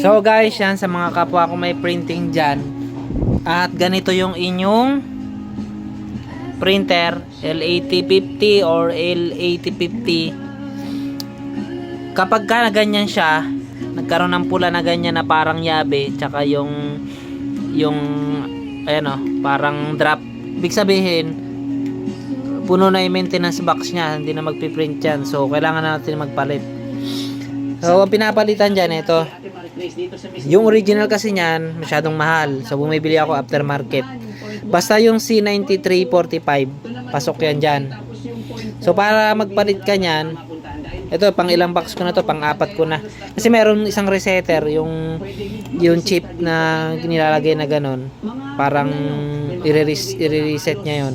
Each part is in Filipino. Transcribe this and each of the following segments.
So guys, yan sa mga kapwa ko may printing dyan. At ganito yung inyong printer L8050 or L8050. Kapag ka na ganyan siya, nagkaroon ng pula na ganyan na parang yabe, tsaka yung yung ayan o, parang drop. Ibig sabihin, puno na yung maintenance box niya, hindi na magpiprint yan. So, kailangan na natin magpalit. So, ang pinapalitan dyan, ito. Yung original kasi niyan, masyadong mahal. So, bumibili ako aftermarket. Basta yung C9345, pasok yan dyan. So, para magpalit ka niyan, ito, pang ilang box ko na to, pang apat ko na. Kasi meron isang resetter, yung yung chip na nilalagay na ganun. Parang i-res- i-reset niya yun.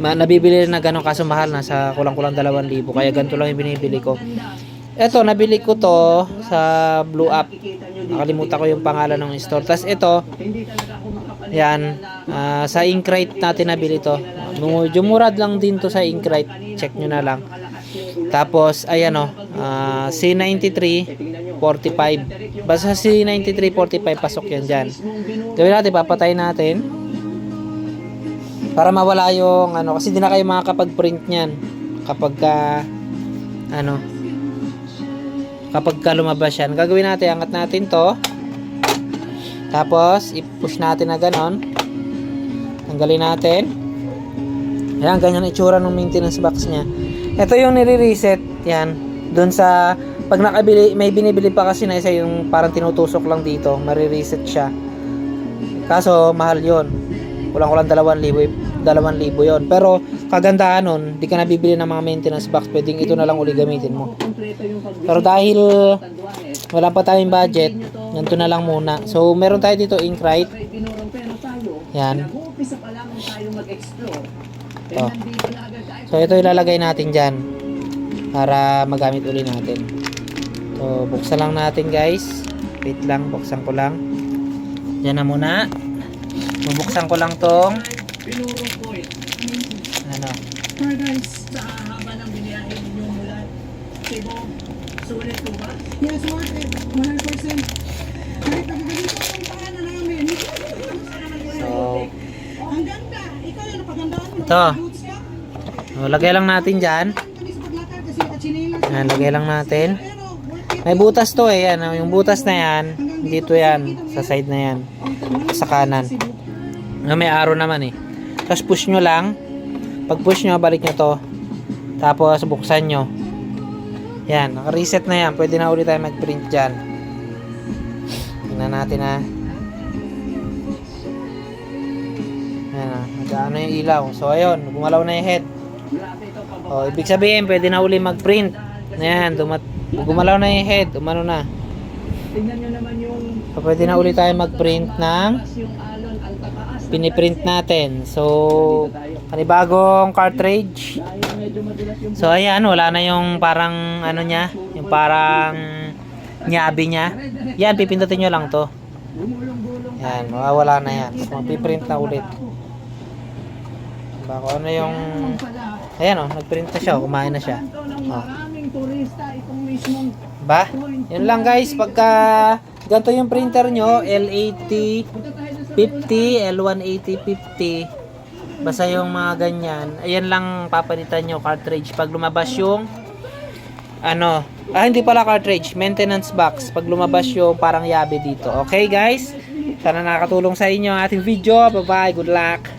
Ma, nabibili na ganun kaso mahal na sa kulang-kulang 2,000 kaya ganito lang yung binibili ko eto nabili ko to sa Blue App. Nakalimutan ko yung pangalan ng store. Tas ito yan ah, sa Inkrite natin nabili to. Medyo murad lang din to sa Inkrite. Check nyo na lang. Tapos ayan o ah, C93 45 basta C93 45 pasok yan dyan. Gawin natin papatay natin. Para mawala yung ano kasi di na kayo makakapag-print niyan kapag ka ano kapag ka lumabas yan gagawin natin angat natin to. Tapos i-push natin na ganon. Tanggalin natin. Ayan ganyan itsura ng maintenance box nya ito yung nire-reset yan. Dun sa pag nakabili may binibili pa kasi na isa yung parang tinutusok lang dito marireset siya. Kaso mahal yon kulang-kulang 2,000 2,000 yon pero kagandahan nun di ka nabibili ng mga maintenance box pwedeng ito na lang uli gamitin mo. Pero dahil wala pa tayong budget ganito na lang muna. So meron tayo dito Inkrite yan. Oh. so ito ilalagay natin dyan para magamit uli natin. So buksan lang natin guys. Wait lang buksan ko lang. Yan na muna. Bubuksan ko lang tong sa haba ng biniyahe ninyo mula Cebu. Sulit po ba? Yes, worth it. 100%. Kahit nagaganito ang paana namin. so Ang ganda. Ikaw yung napagandaan mo. Ito. So, lagay lang natin dyan Tanis paglakad kasi kachinelas. yan lagay lang natin. May butas to eh, yan. oh. Yung butas na yan, dito yan, sa side na yan, sa kanan. Na may arrow naman eh. Tapos push nyo lang. Pag push nyo, balik nyo to. Tapos buksan nyo. Yan, naka-reset na yan. Pwede na ulit tayo mag-print dyan. Tingnan natin ha. Yan ha, nag-ano yung ilaw. So ayun, gumalaw na yung head. O, ibig sabihin, pwede na uli mag-print. Yan, dumat gumalaw na yung head. Umano na. Tingnan nyo naman yung So, pwede na ulit tayo mag-print ng piniprint natin. So, panibagong cartridge. So, ayan, wala na yung parang ano niya, yung parang nyabi niya. Yan, pipindutin nyo lang to. Yan, mawawala na yan. So, mapiprint na ulit. Kung ano yung... Ayan, oh, nagprint na siya, oh, kumain na siya. Oh. Ba? Yun lang guys, pagka ganito yung printer nyo, L80 50, L180 50. Basta yung mga ganyan. Ayan lang papalitan nyo cartridge. Pag lumabas yung ano, ah hindi pala cartridge, maintenance box. Pag lumabas yung parang yabe dito. Okay guys? Sana nakatulong sa inyo ang ating video. Bye bye, good luck.